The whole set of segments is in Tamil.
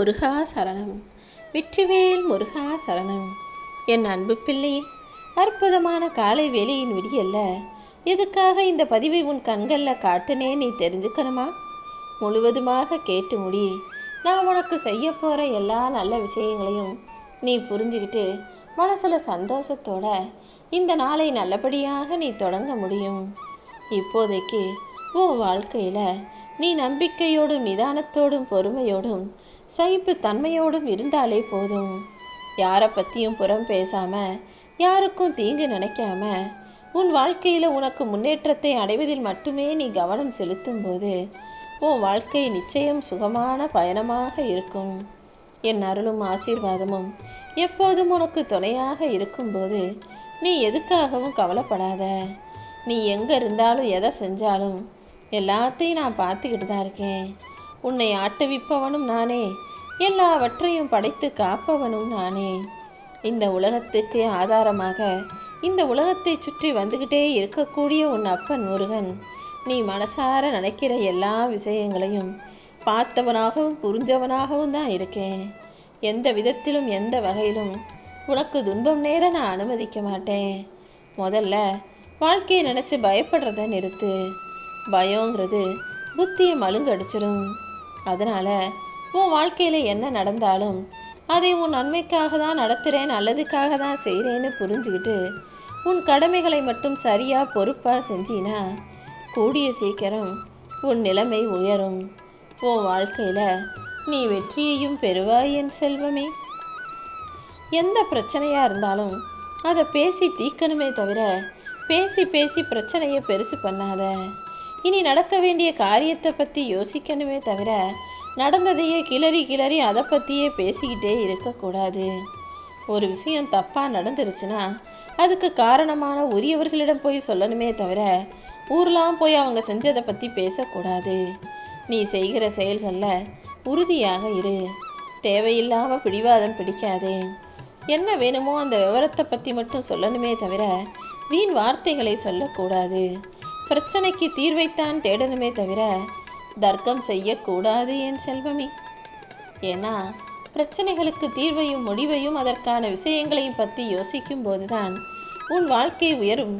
முருகா சரணம். வெற்றிவேல் முருகா சரணம். என் அன்பு பிள்ளையே அற்புதமான காலை வேலையின் விடியல்ல எதுக்காக இந்த பதிவை உன் கண்களில் காட்டுனே நீ தெரிஞ்சுக்கணுமா? முழுவதுமாக கேட்டு முடி. நான் உனக்கு செய்ய போகிற எல்லா நல்ல விஷயங்களையும் நீ புரிஞ்சுக்கிட்டு மனசில் சந்தோஷத்தோட இந்த நாளை நல்லபடியாக நீ தொடங்க முடியும். இப்போதைக்கு உன் வாழ்க்கையில் நீ நம்பிக்கையோடும் நிதானத்தோடும் பொறுமையோடும் சகிப்பு தன்மையோடும் இருந்தாலே போதும். யாரை பற்றியும் புறம் பேசாம யாருக்கும் தீங்கு நினைக்காம உன் வாழ்க்கையில் உனக்கு முன்னேற்றத்தை அடைவதில் மட்டுமே நீ கவனம் செலுத்தும் போது உன் வாழ்க்கை நிச்சயம் சுகமான பயணமாக இருக்கும். என் அருளும் ஆசீர்வாதமும் எப்போதும் உனக்கு துணையாக இருக்கும்போது நீ எதுக்காகவும் கவலைப்படாத. நீ எங்கே இருந்தாலும் எதை செஞ்சாலும் எல்லாத்தையும் நான் பார்த்துக்கிட்டு தான் இருக்கேன். உன்னை ஆட்டுவிப்பவனும் நானே. எல்லாவற்றையும் படைத்து காப்பவனும் நானே. இந்த உலகத்துக்கு ஆதாரமாக இந்த உலகத்தை சுற்றி வந்துக்கிட்டே இருக்கக்கூடிய உன் அப்பன் முருகன் நீ மனசார நினைக்கிற எல்லா விஷயங்களையும் பார்த்தவனாகவும் புரிஞ்சவனாகவும் தான் இருக்கேன். எந்த விதத்திலும் எந்த வகையிலும் உனக்கு துன்பம் நேர நான் அனுமதிக்க மாட்டேன். முதல்ல வாழ்க்கையை நினச்சி பயப்படுறத நிறுத்து. பயங்கிறது புத்தியை மழுங்கடிச்சிடும் அதனால் உன் வாழ்க்கையில் என்ன நடந்தாலும் அதை உன் நன்மைக்காக தான் நடத்துகிறேன் நல்லதுக்காக தான் செய்கிறேன்னு புரிஞ்சுக்கிட்டு உன் கடமைகளை மட்டும் சரியாக பொறுப்பாக செஞ்சினா கூடிய சீக்கிரம் உன் நிலைமை உயரும். உன் வாழ்க்கையில் நீ வெற்றியையும் பெறுவாய் என் செல்வமே. எந்த பிரச்சனையாக இருந்தாலும் அதை பேசி தீக்கணுமே தவிர பேசி பேசி பிரச்சனையை பெருசு பண்ணாத. இனி நடக்க வேண்டிய காரியத்தை பற்றி யோசிக்கணுமே தவிர நடந்ததையே கிளறி கிளறி அதை பற்றியே பேசிக்கிட்டே இருக்கக்கூடாது. ஒரு விஷயம் தப்பாக நடந்துருச்சுன்னா அதுக்கு காரணமான உரியவர்களிடம் போய் சொல்லணுமே தவிர ஊர்லாம் போய் அவங்க செஞ்சதை பற்றி பேசக்கூடாது. நீ செய்கிற செயல்களில் உறுதியாக இரு. தேவையில்லாமல் பிடிவாதம் பிடிக்காதே. என்ன வேணுமோ அந்த விவரத்தை பற்றி மட்டும் சொல்லணுமே தவிர வீண் வார்த்தைகளை சொல்லக்கூடாது. பிரச்சனைக்கு தீர்வைத்தான் தேடணுமே தவிர தர்க்கம் செய்யக்கூடாது என் செல்வமே? ஏன்னா பிரச்சனைகளுக்கு தீர்வையும் முடிவையும் அதற்கான விஷயங்களையும் பற்றி யோசிக்கும் போதுதான் உன் வாழ்க்கை உயரும்.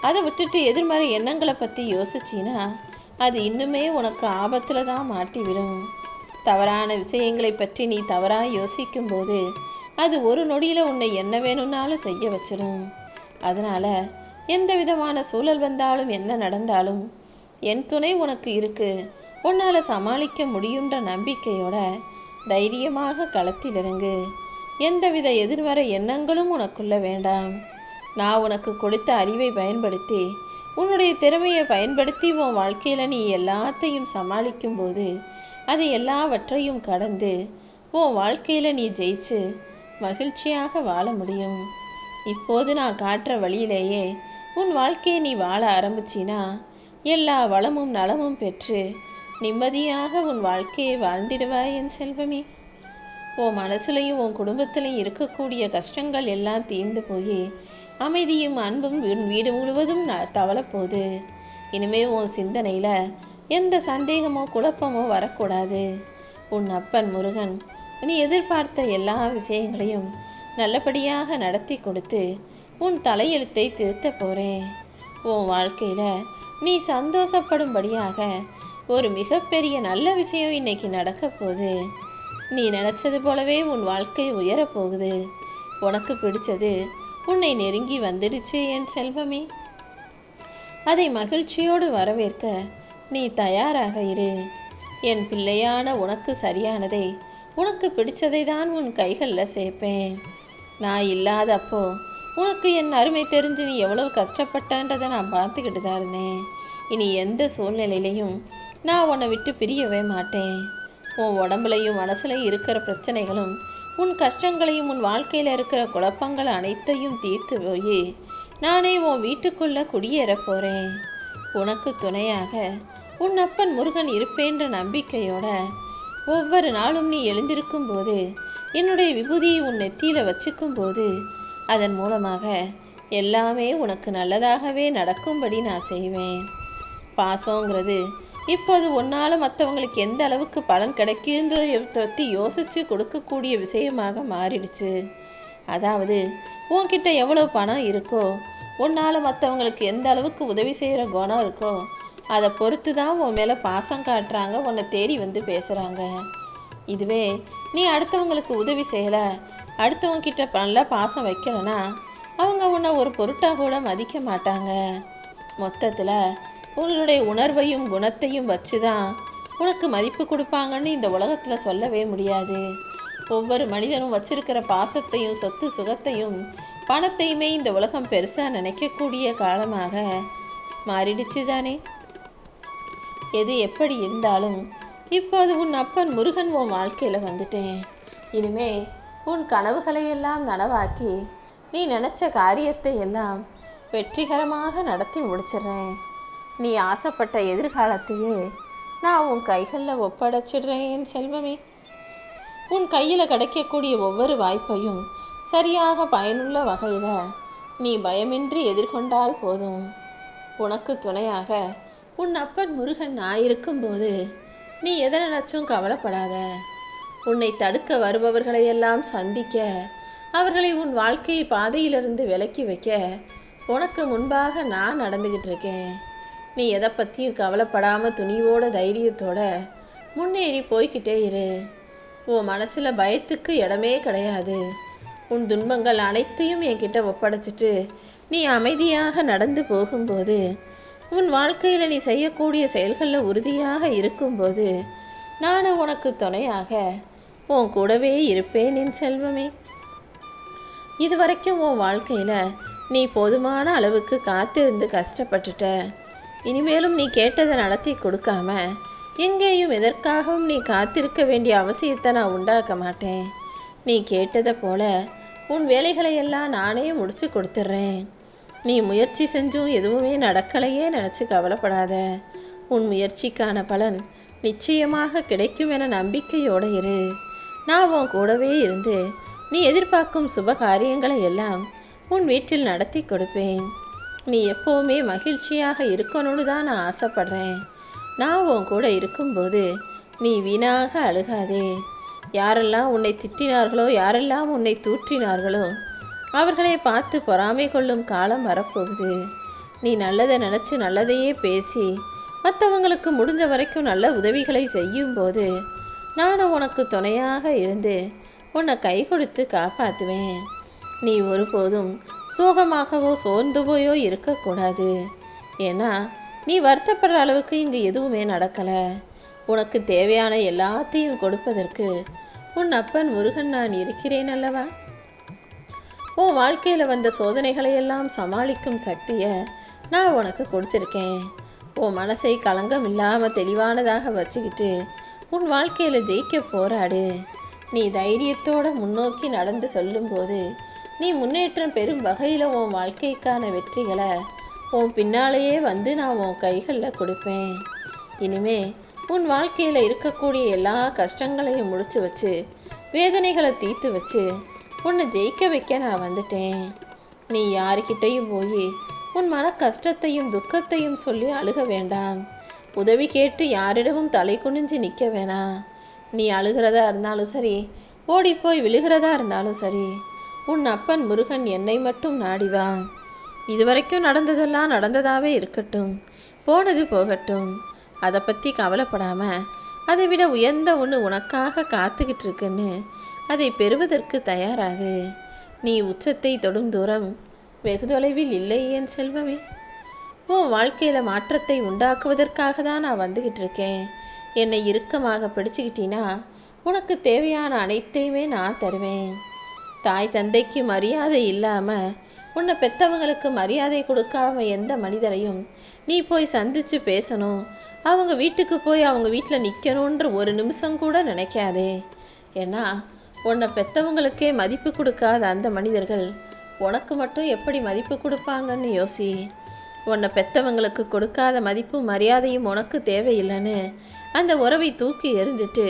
அதை விட்டுட்டு எதிர்மறை எண்ணங்களை பற்றி யோசிச்சின்னா அது இன்னுமே உனக்கு ஆபத்தில் தான் மாட்டிவிடும். தவறான விஷயங்களை பற்றி நீ தவறாக யோசிக்கும் போது அது ஒரு நொடியில் உன்னை என்ன வேணும்னாலும் செய்ய வச்சிடும் அதனால் எந்த விதமான சூழல் வந்தாலும் என்ன நடந்தாலும் என் துணை உனக்கு இருக்கு. உன்னால் சமாளிக்க முடியுன்ற நம்பிக்கையோட தைரியமாக களத்தில் இறங்கு. எந்தவித எதிர்வர எண்ணங்களும் உனக்குள்ள வேண்டாம். நான் உனக்கு கொடுத்த அறிவை பயன்படுத்தி உன்னுடைய திறமையை பயன்படுத்தி உன் வாழ்க்கையில் நீ எல்லாத்தையும் சமாளிக்கும் போது அது எல்லாவற்றையும் கடந்து உன் வாழ்க்கையில் நீ ஜெயிச்சு மகிழ்ச்சியாக வாழ முடியும். இப்போது நான் காட்டுற வழியிலேயே உன் வாழ்க்கையை நீ வாழ ஆரம்பிச்சினா எல்லா வளமும் நலமும் பெற்று நிம்மதியாக உன் வாழ்க்கையை வாழ்ந்திடுவாய் என் செல்வமே. உன் மனசுலையும் உன் குடும்பத்திலையும் இருக்கக்கூடிய கஷ்டங்கள் எல்லாம் தீர்ந்து போய் அமைதியும் அன்பும் உன் வீடு முழுவதும் தவளப்போகுது இனிமே உன் சிந்தனையில் எந்த சந்தேகமோ குழப்பமோ வரக்கூடாது. உன் அப்பன் முருகன் நீ எதிர்பார்த்த எல்லா விஷயங்களையும் நல்லபடியாக நடத்தி கொடுத்து உன் தலையெழுத்தை திருத்த போகிறேன் உன் வாழ்க்கையில் நீ சந்தோஷப்படும்படியாக ஒரு மிகப்பெரிய நல்ல விஷயம் இன்னைக்கு நடக்க போகுது. நீ நினச்சது போலவே உன் வாழ்க்கை உயரப்போகுது உனக்கு பிடிச்சது உன்னை நெருங்கி வந்துடுச்சு என் செல்வமே. அதை மகிழ்ச்சியோடு வரவேற்க நீ தயாராக இரு. என் பிள்ளையான உனக்கு சரியானதை உனக்கு பிடிச்சதை தான் உன் கைகளில் சேர்ப்பேன். நான் இல்லாதப்போ உனக்கு என் அருமை தெரிஞ்சு நீ எவ்வளவு கஷ்டப்பட்டன்றதை நான் பார்த்துக்கிட்டு தான் இருந்தேன். இனி எந்த சூழ்நிலையிலையும் நான் உன்னை விட்டு பிரியவே மாட்டேன். உன் உடம்புலையும் மனசுலையும் இருக்கிற பிரச்சனைகளும் உன் கஷ்டங்களையும் உன் வாழ்க்கையில் இருக்கிற குழப்பங்கள் அனைத்தையும் தீர்த்து போய் நானே உன் வீட்டுக்குள்ளே குடியேற போகிறேன் உனக்கு துணையாக உன் அப்பன் முருகன் இருப்பேன்ற நம்பிக்கையோட ஒவ்வொரு நாளும் நீ எழுந்திருக்கும் போது என்னுடைய விபூதியை உன் நெத்தியில் வச்சுக்கும் போது அதன் மூலமாக எல்லாமே உனக்கு நல்லதாகவே நடக்கும்படி நான் செய்வேன். பாசங்கிறது இப்போது உன்னால் மற்றவங்களுக்கு எந்த அளவுக்கு பலன் கிடைக்குன்றதை பற்றி யோசித்து கொடுக்கக்கூடிய விஷயமாக மாறிடுச்சு. அதாவது உன்கிட்ட எவ்வளோ பணம் இருக்கோ உன்னால் மற்றவங்களுக்கு எந்த அளவுக்கு உதவி செய்கிற குணம் இருக்கோ அதை பொறுத்து தான் உன் மேலே பாசம் காட்டுறாங்க உன்னை தேடி வந்து பேசுகிறாங்க இதுவே நீ அடுத்தவங்களுக்கு உதவி செய்யலை அடுத்தவங்க கிட்ட நல்லா பாசம் வைக்கலனா அவங்க உன்னை ஒரு பொருட்டாக கூட மதிக்க மாட்டாங்க. மொத்தத்தில் உங்களுடைய உணர்வையும் குணத்தையும் வச்சு தான் உனக்கு மதிப்பு கொடுப்பாங்கன்னு இந்த உலகத்தில் சொல்லவே முடியாது. ஒவ்வொரு மனிதனும் வச்சிருக்கிற பாசத்தையும் சொத்து சுகத்தையும் பணத்தையுமே இந்த உலகம் பெருசாக நினைக்கக்கூடிய காலமாக மாறிடுச்சு தானே எது எப்படி இருந்தாலும் இப்போது உன் அப்பன் முருகன் உன் வாழ்க்கையில் வந்துட்டேன். இனிமே உன் கனவுகளை எல்லாம் நனவாக்கி நீ நினச்ச காரியத்தை எல்லாம் வெற்றிகரமாக நடத்தி முடிச்சிடுறேன். நீ ஆசைப்பட்ட எதிர்காலத்தையே நான் உன் கைகளில் ஒப்படைச்சிடுறேன் என் செல்வமே. உன் கையில் கிடைக்கக்கூடிய ஒவ்வொரு வாய்ப்பையும் சரியாக பயனுள்ள வகையில் நீ பயமின்றி எதிர்கொண்டால் போதும். உனக்கு துணையாக உன் அப்பன் முருகன் நான் இருக்கும்போது நீ எதை நினச்சும் கவலைப்படாத. உன்னை தடுக்க வருபவர்களையெல்லாம் சந்திக்க அவர்களை உன் வாழ்க்கை பாதையிலிருந்து விலக்கி வைக்க உனக்கு முன்பாக நான் நடந்துக்கிட்டு இருக்கேன். நீ எதை பற்றியும் கவலைப்படாமல் துணிவோட தைரியத்தோட முன்னேறி போய்கிட்டே இரு. உன் மனசில் பயத்துக்கு இடமே கிடையாது. உன் துன்பங்கள் அனைத்தையும் என்கிட்ட ஒப்படைச்சிட்டு நீ அமைதியாக நடந்து போகும்போது உன் வாழ்க்கையில் நீ செய்யக்கூடிய செயல்களில் உறுதியாக இருக்கும்போது நானும் உனக்கு துணையாக உன் கூடவே இருப்பேன் என் செல்வமே. இதுவரைக்கும் உன் வாழ்க்கையில் நீ போதுமான அளவுக்கு காத்திருந்து கஷ்டப்பட்டுட்ட. இனிமேலும் நீ கேட்டதை நடத்தி கொடுக்காம எங்கேயும் எதற்காகவும் நீ காத்திருக்க வேண்டிய அவசியத்தை நான் உண்டாக்க மாட்டேன். நீ கேட்டதை போல உன் வேலைகளை எல்லாம் நானே முடிச்சு கொடுத்துட்றேன். நீ முயற்சி செஞ்சும் எதுவுமே நடக்கலையே நினச்சி கவலைப்படாத. உன் முயற்சிக்கான பலன் நிச்சயமாக கிடைக்கும் என நம்பிக்கையோடு இரு. நான் உன் கூடவே இருந்து நீ எதிர்பார்க்கும் சுப காரியங்களை எல்லாம் உன் வீட்டில் நடத்தி கொடுப்பேன். நீ எப்போவுமே மகிழ்ச்சியாக இருக்கணும்னு தான் நான் ஆசைப்படுறேன். நான் உன் கூட இருக்கும்போது நீ வீணாக அழுகாதே. யாரெல்லாம் உன்னை திட்டினார்களோ யாரெல்லாம் உன்னை தூற்றினார்களோ அவர்களை பார்த்து பொறாமை கொள்ளும் காலம் வரப்போகுது. நீ நல்லதை நினச்சி நல்லதையே பேசி மற்றவங்களுக்கு முடிஞ்ச வரைக்கும் நல்ல உதவிகளை செய்யும்போது நானும் உனக்கு துணையாக இருந்து உன்னை கை கொடுத்து காப்பாற்றுவேன் நீ ஒருபோதும் சோகமாகவோ சோர்ந்துவோயோ இருக்கக்கூடாது. ஏன்னா நீ வருத்தப்படுற அளவுக்கு இங்கு எதுவுமே நடக்கலை. உனக்கு தேவையான எல்லாத்தையும் கொடுப்பதற்கு உன் அப்பன் முருகன் நான் இருக்கிறேன் அல்லவா? உன் வாழ்க்கையில் வந்த சோதனைகளை எல்லாம் சமாளிக்கும் சக்தியை நான் உனக்கு கொடுத்துருக்கேன். உன் மனசை களங்கம் இல்லாமல் தெளிவானதாக வச்சுக்கிட்டு உன் வாழ்க்கையில் ஜெயிக்க போராடு நீ தைரியத்தோட முன்னோக்கி நடந்து சொல்லும்போது நீ முன்னேற்றம் பெறும் வகையில் உன் வாழ்க்கைக்கான வெற்றிகளை உன் பின்னாலேயே வந்து நான் உன் கைகளில் கொடுப்பேன். இனிமே உன் வாழ்க்கையில் இருக்கக்கூடிய எல்லா கஷ்டங்களையும் முடிச்சு வச்சு வேதனைகளை தீர்த்து வச்சு உன்னை ஜெயிக்க வைக்க நான் வந்துட்டேன். நீ யாருக்கிட்டையும் போய் உன் மன கஷ்டத்தையும் துக்கத்தையும் சொல்லி அழுக வேண்டாம். உதவி கேட்டு யாரிடமும் தலை குனிஞ்சு நிற்க வேணாம் நீ அழுகிறதா இருந்தாலும் சரி ஓடிப்போய் விழுகிறதா இருந்தாலும் சரி உன் அப்பன் முருகன் என்னை மட்டும் நாடிவா இதுவரைக்கும் நடந்ததெல்லாம் நடந்ததாகவே இருக்கட்டும் போனது போகட்டும். அதை பற்றி கவலைப்படாம அதை விட உயர்ந்த ஒன்று உனக்காக காத்துக்கிட்டு இருக்குன்னு அதை பெறுவதற்கு தயாராகு. நீ உச்சத்தை தொடும் தூரம் வெகு தொலைவில் இல்லை என் செல்வமே? உன் வாழ்க்கையில் மாற்றத்தை உண்டாக்குவதற்காக தான் நான் வந்துக்கிட்டு இருக்கேன். என்னை இறுக்கமாக பிடிச்சிக்கிட்டினா உனக்கு தேவையான அனைத்தையுமே நான் தருவேன். தாய் தந்தைக்கு மரியாதை இல்லாமல் உன்னை பெற்றவங்களுக்கு மரியாதை கொடுக்காம எந்த மனிதரையும் நீ போய் சந்திச்சு பேசணும். அவங்க வீட்டுக்கு போய் அவங்க வீட்டில் நிற்கணுன்ற ஒரு நிமிஷம் கூட நினைக்காதே. ஏன்னா உன்னை பெற்றவங்களுக்கே மதிப்பு கொடுக்காத அந்த மனிதர்கள் உனக்கு மட்டும் எப்படி மதிப்பு கொடுப்பாங்கன்னு யோசி. உன்னை பெத்தவங்களுக்கு கொடுக்காத மதிப்பும் மரியாதையும் உனக்கு தேவையில்லைன்னு அந்த உறவை தூக்கி எறிஞ்சிட்டு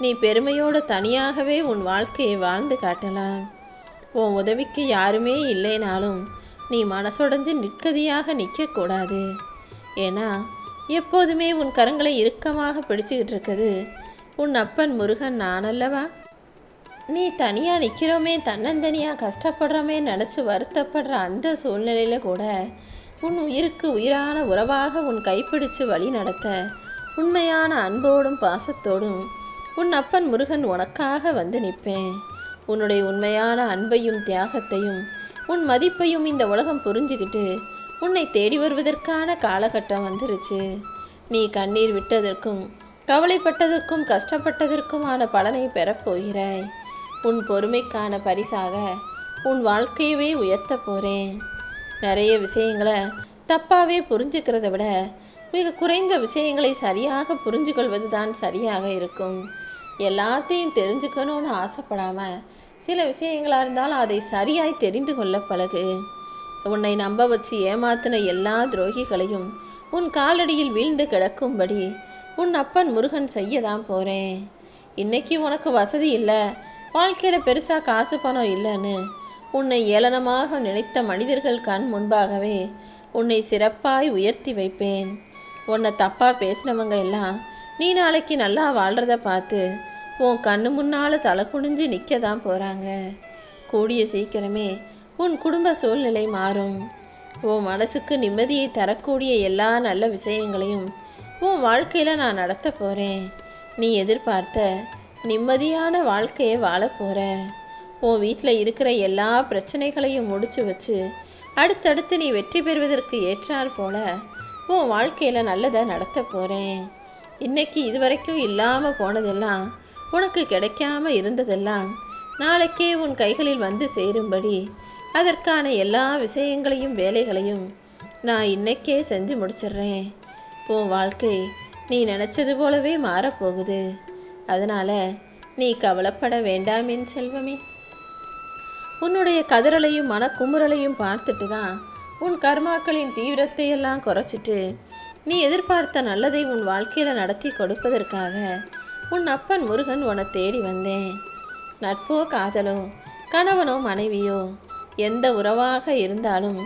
நீ பெருமையோடு தனியாகவே உன் வாழ்க்கையை வாழ்ந்து காட்டலாம். உன் உதவிக்கு யாருமே இல்லைனாலும் நீ மனசொடைஞ்சு நிற்கதியாக நிற்கக்கூடாது. ஏன்னா எப்போதுமே உன் கரங்களை இறுக்கமாக பிடிச்சிக்கிட்டு இருக்குது. உன் அப்பன் முருகன் நான் அல்லவா நீ தனியாக நிற்கிறோமே தன்னந்தனியாக கஷ்டப்படுறோமே நினச்சி வருத்தப்படுற அந்த சூழ்நிலையில் கூட உன் உயிருக்கு உயிரான உறவாக உன் கைப்பிடிச்சு வழி நடத்த உண்மையான அன்போடும் பாசத்தோடும் உன் அப்பன் முருகன் உனக்காக வந்து நிற்பேன். உன்னுடைய உண்மையான அன்பையும் தியாகத்தையும் உன் மதிப்பையும் இந்த உலகம் புரிஞ்சுக்கிட்டு உன்னை தேடி வருவதற்கான காலகட்டம் வந்துருச்சு. நீ கண்ணீர் விட்டதற்கும் கவலைப்பட்டதற்கும் கஷ்டப்பட்டதற்குமான பலனை பெறப்போகிறாய் உன் பொறுமைக்கான பரிசாக உன் வாழ்க்கையவே உயர்த்த போகிறேன் நிறைய விஷயங்களை தப்பாகவே புரிஞ்சுக்கிறத விட மிக குறைந்த விஷயங்களை சரியாக புரிஞ்சு கொள்வது தான் சரியாக இருக்கும். எல்லாத்தையும் தெரிஞ்சுக்கணும்னு ஆசைப்படாமல் சில விஷயங்களாக இருந்தாலும் அதை சரியாய் தெரிந்து கொள்ள பழகு. உன்னை நம்ப வச்சு ஏமாத்தின எல்லா துரோகிகளையும் உன் காலடியில் வீழ்ந்து கிடக்கும்படி உன் அப்பன் முருகன் செய்ய தான் போகிறேன் இன்னைக்கு உனக்கு வசதி இல்லை வாழ்க்கையில் பெருசாக காசு பணம் இல்லைன்னு உன்னை ஏளனமாக நினைத்த மனிதர்கள் கண் முன்பாகவே உன்னை சிறப்பாய் உயர்த்தி வைப்பேன். உன்னை தப்பாக பேசினவங்க எல்லாம் நீ நாளைக்கு நல்லா வாழ்கிறத பார்த்து உன் கண்ணு முன்னால் தலை குனிஞ்சு நிற்க தான் போகிறாங்க கூடிய சீக்கிரமே உன் குடும்ப சூழ்நிலை மாறும். உன் மனசுக்கு நிம்மதியை தரக்கூடிய எல்லா நல்ல விஷயங்களையும் உன் வாழ்க்கையில் நான் நடத்த போகிறேன் நீ எதிர்பார்த்த நிம்மதியான வாழ்க்கையை வாழ போகிற உன் வீட்டில் இருக்கிற எல்லா பிரச்சனைகளையும் முடிச்சு வச்சு அடுத்தடுத்து நீ வெற்றி பெறுவதற்கு ஏற்றாற் போல உன் வாழ்க்கையில் நல்லதை நடத்த போகிறேன் இன்னைக்கு இதுவரைக்கும் இல்லாமல் போனதெல்லாம் உனக்கு கிடைக்காம இருந்ததெல்லாம் நாளைக்கே உன் கைகளில் வந்து சேரும்படி அதற்கான எல்லா விஷயங்களையும் வேலைகளையும் நான் இன்னைக்கே செஞ்சு முடிச்சிடுறேன். உன் வாழ்க்கை நீ நினச்சது போலவே மாறப்போகுது. அதனால் நீ கவலைப்பட வேண்டாமின் செல்வமே. உன்னுடைய கதறலையும் மனக்குமுறலையும் பார்த்துட்டு தான் உன் கர்மாக்களின் தீவிரத்தை எல்லாம் குறைச்சிட்டு நீ எதிர்பார்த்த நல்லதை உன் வாழ்க்கையில் நடத்தி கொடுப்பதற்காக உன் அப்பன் முருகன் உன்னை தேடி வந்தேன். நட்போ காதலோ கணவனோ மனைவியோ எந்த உறவாக இருந்தாலும்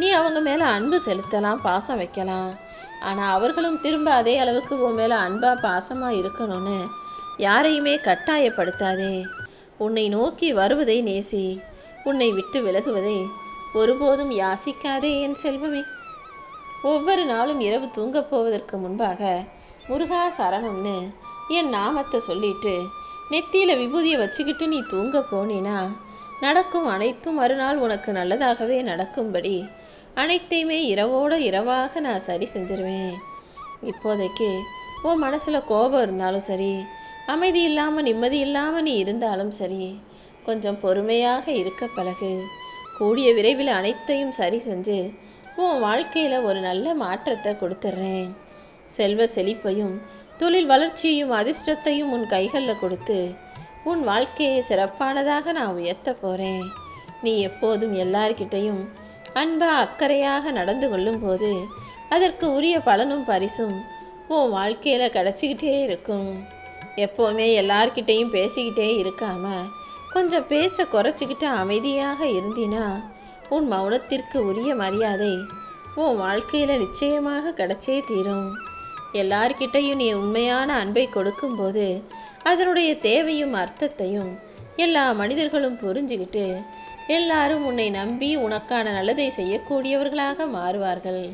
நீ அவங்க மேலே அன்பு செலுத்தலாம் பாசம் வைக்கலாம். ஆனால் அவர்களும் திரும்ப அதே அளவுக்கு உன் மேலே அன்பாக பாசமாக இருக்கணும்னு யாரையுமே கட்டாயப்படுத்தாதே. உன்னை நோக்கி வருவதை நேசி. உன்னை விட்டு விலகுவதை ஒருபோதும் யாசிக்காதே என் செல்வமே. ஒவ்வொரு நாளும் இரவு தூங்கப் போவதற்கு முன்பாக முருகா சரணம்னு என் நாமத்தை சொல்லிட்டு நெத்தியில விபூதியை வச்சுக்கிட்டு நீ தூங்க போனினா நடக்கும் அனைத்தும் மறுநாள் உனக்கு நல்லதாகவே நடக்கும்படி அனைத்தையுமே இரவோட இரவாக நான் சரி செஞ்சிருவேன். இப்போதைக்கு உன் மனசுல கோபம் இருந்தாலும் சரி அமைதி இல்லாம நிம்மதி இல்லாம நீ இருந்தாலும் சரி கொஞ்சம் பொறுமையாக இருக்க பழகு. கூடிய விரைவில் அனைத்தையும் சரி செஞ்சு உன் வாழ்க்கையில் ஒரு நல்ல மாற்றத்தை கொடுத்துட்றேன் செல்வ செழிப்பையும் தொழில் வளர்ச்சியையும் அதிர்ஷ்டத்தையும் உன் கைகளில் கொடுத்து உன் வாழ்க்கையை சிறப்பானதாக நான் உயர்த்த போகிறேன் நீ எப்போதும் எல்லார்கிட்டையும் அன்பா அக்கறையாக நடந்து கொள்ளும்போது அதற்கு உரிய பலனும் பரிசும் உன் வாழ்க்கையில் கிடைச்சிக்கிட்டே இருக்கும். எப்போவுமே எல்லார்கிட்டேயும் பேசிக்கிட்டே இருக்காமல் கொஞ்சம் பேச்சை குறைச்சிக்கிட்டு அமைதியாக இருந்தினா உன் மௌனத்திற்கு உரிய மரியாதை உன் வாழ்க்கையில் நிச்சயமாக கிடைச்சே தீரும். எல்லார்கிட்டையும் நீ உண்மையான அன்பை கொடுக்கும்போது அதனுடைய தேவையும் அர்த்தத்தையும் எல்லா மனிதர்களும் புரிஞ்சுக்கிட்டு எல்லாரும் உன்னை நம்பி உனக்கான நல்லதை செய்யக்கூடியவர்களாக மாறுவார்கள்.